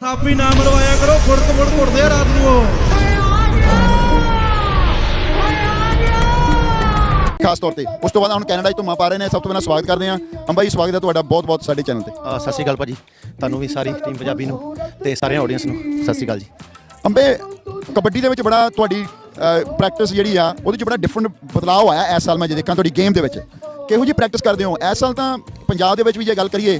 ਥਾਪੀ ਨਾ ਮਰਵਾਇਆ ਕਰੋ ਫੁੜਕ ਫੁੜਕ ਉੱਠਦੇ ਆ ਰਾਤ ਨੂੰ ਉਹ। ਖਾਸ ਤੌਰ ਤੇ। ਉਸ ਤੋਂ ਬਾਅਦ ਹੁਣ ਕੈਨੇਡਾ ਪਾ ਰਹੇ ਨੇ ਸਭ ਤੋਂ ਪਹਿਲਾਂ ਸਵਾਗਤ ਕਰਦੇ ਹਾਂ। ਅੰਬਾ ਜੀ ਸਵਾਗਤ ਹੈ ਤੁਹਾਡਾ ਬਹੁਤ ਬਹੁਤ ਸਾਡੇ ਚੈਨਲ ਤੇ। ਸਤਿ ਸ਼੍ਰੀ ਅਕਾਲ ਭਾਜੀ। ਤੁਹਾਨੂੰ ਵੀ ਸਾਰੀ ਟੀਮ ਪੰਜਾਬੀ ਨੂੰ ਤੇ ਸਾਰਿਆਂ ਆਡੀਅנס ਨੂੰ ਸਤਿ ਸ਼੍ਰੀ ਅਕਾਲ ਜੀ। ਅੰਬੇ ਕਬੱਡੀ ਦੇ ਵਿੱਚ ਬੜਾ ਤੁਹਾਡੀ ਪ੍ਰੈਕਟਿਸ ਜਿਹੜੀ ਆ ਉਹਦੇ 'ਚ ਬੜਾ ਡਿਫਰੈਂਟ ਬਦਲਾਅ ਆਇਆ ਇਸ ਸਾਲ ਮੈਂ ਜੇ ਦੇਖਾਂ ਤੁਹਾਡੀ ਗੇਮ ਦੇ ਵਿੱਚ। ਕਿਹੋ ਜਿਹੀ ਪ੍ਰੈਕਟਿਸ ਕਰਦੇ ਹੋ? ਇਸ ਸਾਲ ਤਾਂ ਪੰਜਾਬ ਦੇ ਵਿੱਚ ਵੀ ਜੇ ਗੱਲ ਕਰੀਏ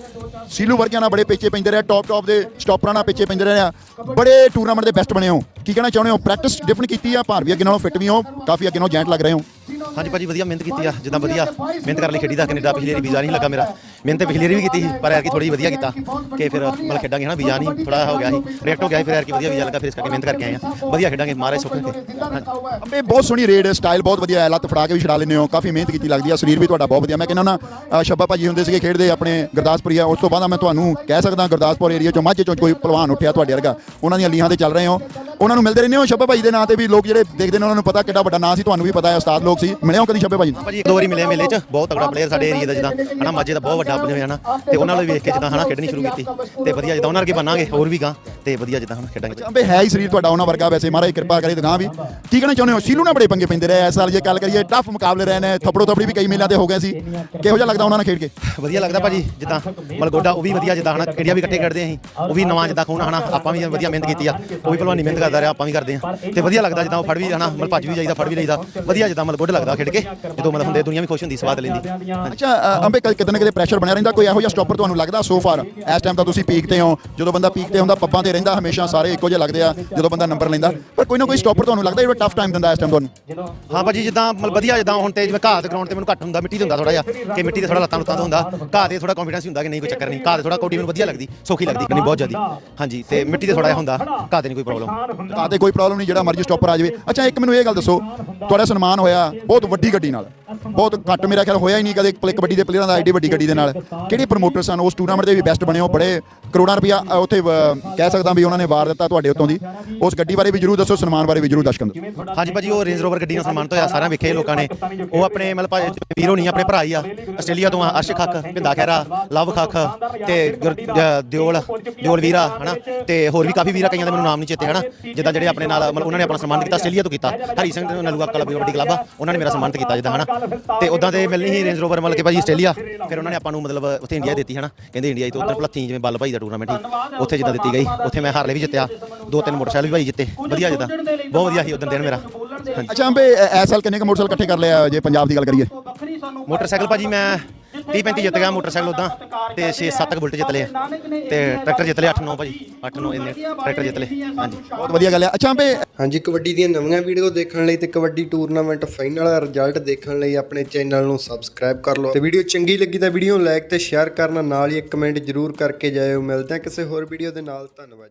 ਸੀਲੂ ਵਰਗਿਆਂ ਨਾਲ ਬੜੇ ਪਿੱਛੇ ਪੈਂਦੇ ਰਹੇ ਟੌਪ ਟੌਪ ਦੇ ਸਟਾਪਰਾਂ ਨਾਲ ਪਿੱਛੇ ਪੈਂਦੇ ਰਹੇ ਆ। ਬੜੇ ਟੂਰਨਾਮੈਂਟ ਦੇ ਬੈਸਟ ਬਣੇ ਹੋ। ਕੀ ਕਹਿਣਾ ਚਾਹੁੰਦੇ ਹੋ? ਪ੍ਰੈਕਟਿਸ ਡਿਫਰੈਂਟ ਕੀਤੀ ਆ? ਭਾਰ ਵੀ ਅੱਗੇ ਨਾਲੋਂ ਫਿੱਟ ਵੀ ਹੋ? ਕਾਫੀ ਅੱਗੇ ਨਾਲੋਂ ਜੈਂਟ ਲੱਗ ਰਹੇ ਹੋ? ਹਾਂਜੀ ਭਾਜੀ, ਵਧੀਆ ਮਿਹਨਤ ਕੀਤੀ ਆ, ਜਿੱਦਾਂ ਵਧੀਆ ਮਿਹਨਤ ਕਰਨ ਲਈ ਖੇਡੀ ਦਾ ਕੈਨੇਡਾ ਪਿਛਲੀ ਵਾਰੀ ਵੀਜ਼ਾ ਨਹੀਂ ਲੱਗਾ ਮੇਰਾ। ਮਿਹਨਤ ਤੇ ਵਾਰੀ ਵੀ ਕੀਤੀ ਸੀ, ਪਰ ਐਰਕੀ ਥੋੜੀ ਵਧੀਆ ਕੀਤਾ ਕਿ ਫਿਰ ਮਤਲਬ ਖੇਡਾਂਗੇ ਹਨਾ, ਵੀਜ਼ਾ ਨਹੀਂ ਥੋੜਾ ਹੋ ਗਿਆ ਸੀ। ਰਿਐਕਟ ਹੋ ਗਿਆ ਫਿਰ ਐਰਕੀ ਵਧੀਆ ਵੀਜ਼ਾ ਲੱਗਾ, ਫਿਰ ਇਸ ਕਰਕੇ ਮਿਹਨਤ ਕਰਕੇ ਆਏ ਆ। ਵਧੀਆ ਖੇਡਾਂਗੇ, ਮਾਰੇ ਸੁੱਖ ਕੇ ਹਾਂਜੀ। ਅੰਬੇ ਬਹੁਤ ਸੋਹਣੀ ਰੇਡ ਸਟਾਈਲ ਬਹੁਤ ਵਧੀਆ ਹੈ, ਲੱਤ ਫੜਾ ਕੇ ਵੀ ਛਡਾ ਲੈਂਦੇ ਹੋ, ਕਾਫੀ ਮਿਹਨਤ ਕੀਤੀ ਲੱਗਦੀ ਆ, ਸਰੀਰ ਵੀ ਤੁਹਾਡਾ ਬਹੁਤ ਵਧੀਆ। ਮੈਂ ਕਹਿੰਦਾ ਨਾ ਸ਼ੱਬਾ ਭਾਜੀ ਹੁੰਦੇ ਸੀਗੇ ਖੇਡਦੇ ਆਪਣੇ ਗੁਰਦਾਸਪੁਰੀਆ, ਉਸ ਤੋਂ ਬਾਅਦ ਮੈਂ ਤੁਹਾਨੂੰ ਕਹਿ ਸਕਦਾ ਗੁਰਦਾਸਪੁਰ ਏਰੀਆ ਚੋਂ ਮਾਝੇ ਚੋਂ ਕੋਈ ਪਹਿਲਵਾਨ ਉੱਠਿਆ ਤੁਹਾਡੇ ਵਰਗਾ। ਉਹਨਾਂ ਦੀਆਂ ਲੀਹਾਂ ਤੇ ਚੱਲ ਰਹੇ ਹੋ। ਉਹਨਾਂ ਨੂੰ ਮਿਲਦੇ ਰਹਿੰਦੇ ਹੋ ਸ਼ੱਬਾ ਭਾਜੀ ਦੇ ਨਾਂ ਤੇ ਵੀ ਲੋਕ ਜਿਹੜੇ ਦੇਖਦੇ ਨੇ ਉਹਨਾਂ ਨੂੰ ਪਤਾ ਕਿੱਡਾ ਵੱਡਾ ਨਾਂ ਸੀ ਤੁਹਾਨੂੰ ਵੀ ਪਤਾ ਹੈ ਉਸਤਾਦ ਲੋਕ ਸੀ। ਮਿਲੇ ਹੋ ਕਦੀ ਸ਼ੱਬੇ ਨੂੰ? ਭਾਜੀ ਇੱਕ ਦੋ ਵਾਰੀ ਮਿਲੇ ਮੇਲੇ 'ਚ। ਬਹੁਤ ਤਗੜਾ ਪਲੇਅਰ ਸਾਡੇ ਏਰੀਆ ਦਾ ਜਿੱਦਾਂ ਹਨਾ ਮਾਝੇ ਦਾ ਬਹੁਤ ਵੱਡਾ ਪਲੇਅਰ ਹਨਾ ਤੇ ਉਹਨਾਂ ਨਾਲ ਵੇਖ ਕੇ ਜਿੱਦਾਂ ਹਨਾ ਖੇਡਣੀ ਸ਼ੁਰੂ ਕੀਤੀ। ਤੇ ਵਧੀਆ ਜਿੱਦਾਂ ਉਹਨਾਂ ਵਰਗੇ ਬਣਾਂਗੇ ਹੋਰ ਵੀ ਗਾਂ। ਤੇ ਵਧੀਆ ਜਿੱਦਾਂ ਹੁਣ ਖੇਡਾਂਗੇ। ਅੰਬੇ ਹੈ ਹੀ ਸਰੀਰ ਤੁਹਾਡਾ ਉਹਨਾਂ ਵਰਗਾ ਵੈਸੇ। ਮਹਾਰਾਜ ਕਿਰਪਾ ਕਰੇ ਦੁਕਾਨ ਵੀ। ਕੀ ਕਹਿਣਾ ਚਾਹੁੰਦੇ ਹੋ? ਸੀਲੂ ਨਾਲ ਬੜੇ ਪੰਗੇ ਪੈਂਦੇ ਰਹੇ ਇਸ ਸਾਲ ਜੇ ਗੱਲ ਕਰੀਏ ਟਫ ਮੁਕਾਬਲੇ ਰਹੇ ਨੇ। ਥੱਪੜੋ ਥੱਪੜੀ ਵੀ ਕਈ ਮੇਲਿਆਂ ਤੇ ਹੋ ਗਏ ਸੀ। ਕਿਹੋ ਜਿਹਾ ਲੱਗਦਾ ਉਹਨਾਂ ਨਾਲ ਖੇਡ ਕੇ? ਵਧੀਆ ਲੱਗਦਾ ਭਾਜੀ ਜਿੱਦਾਂ ਮਲਗੋਡਾ ਉਹ ਵੀ ਵਧੀਆ ਜਿੱਦਾਂ ਹਨਾ ਇੰਡੀਆ ਵੀ ਇਕੱਠੇ ਖੇਡਦੇ ਅਸੀਂ। ਉਹ ਵੀ ਨਵਾਂ ਜਿੱਦਾਂ ਖੂਨ ਹਨਾ ਆਪਾਂ ਵੀ ਵਧੀਆ ਮਿਹਨਤ ਕੀਤੀ ਆ। ਉਹ ਵੀ ਭਲਵਾਨੀ ਮਿਹਨਤ ਕਰਦਾ ਰਿਹਾ ਆਪਾਂ ਵੀ ਕਰਦੇ ਆ ਤੇ ਵਧੀਆ ਲੱਗਦਾ ਜਿੱਦਾਂ ਉਹ ਫੜ ਵੀ ਹਨਾ ਮਤਲਬ ਭੱਜ ਵੀ ਜਾਈਦਾ ਫੜ ਵੀ ਲਈਦਾ ਵਧੀਆ ਜਿੱਦਾਂ ਮਤਲਬ ਗੁੱਡ ਲੱਗਦਾ ਖੇਡ ਕੇ ਜਦੋਂ ਮਤਲਬ ਹੁੰਦੇ ਦੁਨੀਆ ਵੀ ਖੁਸ਼ ਹੁੰਦੀ ਸਵਾਦ ਲੈਂਦੀ। ਅੱਛਾ ਅੰਬੇ ਕਦੇ ਕਿਤੇ ਨਾ ਕਿਤੇ ਪ੍ਰੈਸ਼ਰ ਬਣਿਆ ਰਹਿੰਦਾ ਕੋਈ ਇਹੋ ਜਿਹਾ ਸਟਾਪਰ ਤੁਹਾਨੂੰ ਲੱਗਦਾ ਸੋ ਫਾਰ ਇਸ ਟਾਈਮ ਤਾਂ ਤੁਸੀਂ ਪੀਕ ਤੇ ਹੋ ਜਦੋਂ ਬੰਦਾ ਪੀਕ ਤੇ ਹੁੰਦਾ ਪੱਬਾਂ ਤੇ ਰਹਿੰਦਾ ਹਮੇਸ਼ਾ ਸਾਰੇ ਇੱਕੋ ਜਿਹੇ ਲੱਗਦੇ ਆ ਜਦੋਂ ਬੰਦਾ ਨੰਬਰ ਲੈਂਦਾ। ਪਰ ਕੋਈ ਨਾ ਕੋਈ ਸਟਾਪਰ ਤੁਹਾਨੂੰ ਲੱਗਦਾ ਜਿਹੜਾ ਟਫ ਟਾਈਮ ਦਿੰਦਾ ਇਸ ਟਾਈਮ ਤੁਹਾਨੂੰ? ਹਾਂ ਭਾਜੀ ਜਿੱਦਾਂ ਮਤਲਬ ਵਧੀਆ ਜਿੱਦਾਂ ਹੁਣ ਤੇ ਜਿਵੇਂ ਘਾਹ ਦੇ ਗਰਾਊਂਡ ਤੇ ਮੈਨੂੰ ਘੱਟ ਹੁੰਦਾ ਮਿੱਟੀ ਤੇ ਹੁੰਦਾ ਥੋੜਾ ਜਿਹਾ। ਕਿ ਮਿੱਟੀ ਤੇ ਥੋੜਾ ਲੱਤਾਂ ਲੁੱਤਾਂ ਤੋਂ ਹੁੰਦਾ ਘਾਹ ਤੇ ਥੋੜਾ ਕੰਫੀਡੈਂਸ ਹੁੰਦਾ ਕਿ ਨਹੀਂ ਕੋਈ ਚੱਕਰ ਨਹੀਂ। ਘਾਹ ਤੇ ਥੋੜਾ ਕੋਟੀ ਮੈਨੂੰ ਵਧੀਆ ਲੱਗਦੀ ਸੌਖੀ ਲੱਗਦੀ ਨਹੀਂ ਬਹੁਤ ਜ਼ਿਆਦੀ। ਹਾਂਜੀ ਤੇ ਮਿੱਟੀ ਤੇ ਥੋੜਾ ਜਿਹਾ ਹੁੰਦਾ ਘਾਹ ਤੇ ਨਹੀਂ ਕੋਈ ਪ੍ਰੋਬਲਮ ਤਾਂ ਤੇ ਕੋਈ ਪ੍ਰੋਬਲਮ ਨਹੀਂ, ਜਿਹੜਾ ਮਰਜ਼ੀ ਸਟਾਪਰ ਆ ਜਾਵੇ। ਅੱਛਾ, ਇੱਕ ਮੈਨੂੰ ਇਹ ਗੱਲ ਦੱਸੋ, ਤੁਹਾਡਾ ਸਨਮਾਨ ਹੋਇਆ ਬਹੁਤ ਵੱਡੀ ਗੱਡੀ ਨਾਲ। ਬਹੁਤ ਘੱਟ ਮੇਰਾ ਖਿਆਲ ਹੋਇਆ ਹੀ ਨਹੀਂ ਕਦੇ ਕਬੱਡੀ ਦੇ ਪਲੇਅਰਾਂ ਦਾ, ਐਡੀ ਵੱਡੀ ਗੱਡੀ ਦੇ ਨਾਲ। ਕਿਹੜੇ ਪ੍ਰਮੋਟਰ ਸਨ? ਉਸ ਟੂਰਨਾਮੈਂਟ ਦੇ ਵੀ ਬੈਸਟ ਬਣੇ ਹੋ, ਬੜੇ ਕਰੋੜਾਂ ਰੁਪਇਆ ਅ, ਉੱਥੇ ਅ, ਕਹਿ ਸਕਦਾ ਵੀ ਉਹਨਾਂ ਨੇ ਵਾਰ ਦਿੱਤਾ ਤੁਹਾਡੇ ਉੱਤੋਂ ਦੀ। ਉਸ ਗੱਡੀ ਬਾਰੇ ਵੀ ਜਰੂਰ ਦੱਸੋ ਸਨਮਾਨ ਬਾਰੇ ਵੀ ਜਰੂਰ ਦਰਸ਼ਕਾਂ ਨੂੰ ਹਾਂਜੀ ਭਾਜੀ ਉਹ ਰੇਂਜ ਰੋਵਰ ਗੱਡੀ ਨਾਲ ਸਨਮਾਨਿਤ ਹੋਇਆ ਸਾਰਿਆਂ ਵੇਖੇ ਲੋਕਾਂ ਨੇ। ਉਹ ਆਪਣੇ ਮਤਲਬ ਭਾਜੀ ਵੀਰੋ ਨਹੀਂ ਆਪਣੇ ਭਰਾ ਹੀ ਆ ਆਸਟ੍ਰੇਲੀਆ ਤੋਂ ਆ ਅਰਸ਼ ਖੱਖ ਪਿੰਦਾ ਖੈਰਾ ਲਵ ਖੱਖ ਤੇ ਗੁਰ- ਅ, ਦਿਓਲ ਦਿਓਲ ਵੀਰਾ ਹਨਾ? ਤੇ ਹੋਰ ਵੀ ਕਾਫੀ ਵੀਰਾ ਕਈਆਂ ਦੇ ਮੈਨੂੰ ਨਾਮ ਨਹੀਂ ਚੇਤੇ ਹਨਾ? ਜਿੱਦਾਂ ਜਿਹੜੇ ਆਪਣੇ ਨਾਲ ਮਤਲਬ ਉਹਨਾਂ ਨੇ ਆਪਣਾ ਸਨਮਾਨ ਕੀਤਾ ਆਸਟ੍ਰੇਲੀਆ ਤੋਂ ਕੀਤਾ। ਹਰੀ ਸਿੰਘ ਨਲੂਆ ਕਲੱਬ ਕਬੱਡੀ ਕਲੱਬ ਆ ਉਹਨਾਂ ਨੇ ਮੇਰਾ ਸਨਮਾਨਿਤ ਕੀਤਾ ਜਿੱਦਾਂ ਹਨਾ? ਤੇ ਉਦਾਂ ਤੇ ਮਿਲਣੀ ਸੀ ਰੇਂਜ ਰੋਵਰ ਮਤਲਬ ਕਿ ਭਾਜੀ ਆਸਟ੍ਰੇਲੀਆ। ਫਿਰ ਉਹਨਾਂ ਨੇ ਆਪਾਂ ਨੂੰ ਮਤਲਬ ਉੱਥੇ ਇੰਡੀਆ ਦਿੱਤੀ ਹਨਾ? ਕਹਿੰਦੇ ਇੰਡੀਆ ਤੋਂ ਉਧਰ ਭਲੱਥੀ ਜਿਵੇਂ ਬੱਲ ਭਾਈ ਦਾ ਟੂਰਨਾਮੈਂਟ ਸੀ ਉੱਥੇ ਜਿੱਦਾਂ ਦਿੱਤੀ ਗਈ। ਉੱਥੇ ਮੈਂ ਹਾਰਲੇ ਵੀ ਜਿੱਤਿਆ। ਦੋ ਤਿੰਨ ਮੋਟਰਸਾਈਕਲ ਵੀ ਭਾਈ ਜਿੱਤੇ। ਵਧੀਆ ਜਿੱਦਾਂ ਬਹੁਤ ਵਧੀਆ ਸੀ ਉਦੋਂ ਦਿਨ ਮੇਰਾ। ਅੱਛਾ ਅੰਬੇ ਇਸ ਸਾਲ ਕਿੰਨੇ ਕੁ ਮੋਟਰਸਾਈਕਲ ਇਕੱਠੇ ਕਰ ਲਿਆ ਜੇ ਪੰਜਾਬ ਦੀ ਗੱਲ ਕਰੀਏ? ਮੋਟਰਸਾਈਕਲ ਭਾਜੀ ਮੈਂ 30 35 ਜਿੱਤ ਗਿਆ ਮੋਟਰਸਾਈਕਲ ਉਦਾਂ ਤੇ 6 7 ਤੱਕ ਬੁਲਟ ਜਿੱਤ ਲਏ ਤੇ ਟਰੈਕਟਰ ਜਿੱਤ ਲਿਆ 8 9 ਭਾਜੀ 8 9 ਇੰਨੇ ਟਰੈਕਟਰ ਜਿੱਤ ਲਏ। ਹਾਂਜੀ। ਬਹੁਤ ਵਧੀਆ ਗੱਲ ਹੈ। ਅੱਛਾ ਅੰਬੇ ਹਾਂਜੀ ਕਬੱਡੀ ਦੀਆਂ ਨਵੀਆਂ ਵੀਡੀਓ ਦੇਖਣ ਲਈ ਤੇ ਕਬੱਡੀ ਟੂਰਨਾਮੈਂਟ ਫਾਈਨਲ ਦਾ ਰਿਜ਼ਲਟ ਦੇਖਣ ਲਈ ਆਪਣੇ ਚੈਨਲ ਨੂੰ ਸਬਸਕ੍ਰਾਈਬ ਕਰ ਲਓ। ਤੇ ਵੀਡੀਓ ਚੰਗੀ ਲੱਗੀ ਤਾਂ ਵੀਡੀਓ ਨੂੰ ਲਾਈਕ ਤੇ ਸ਼ੇਅਰ ਕਰਨਾ ਨਾਲ ਹੀ ਇੱਕ ਕਮੈਂਟ ਜ਼ਰੂਰ ਕਰਕੇ ਜਾਇਓ। ਮਿਲਦੇ ਹਾਂ ਕਿਸੇ ਹੋਰ ਵੀਡੀਓ ਦੇ ਨਾਲ। ਧੰਨਵਾਦ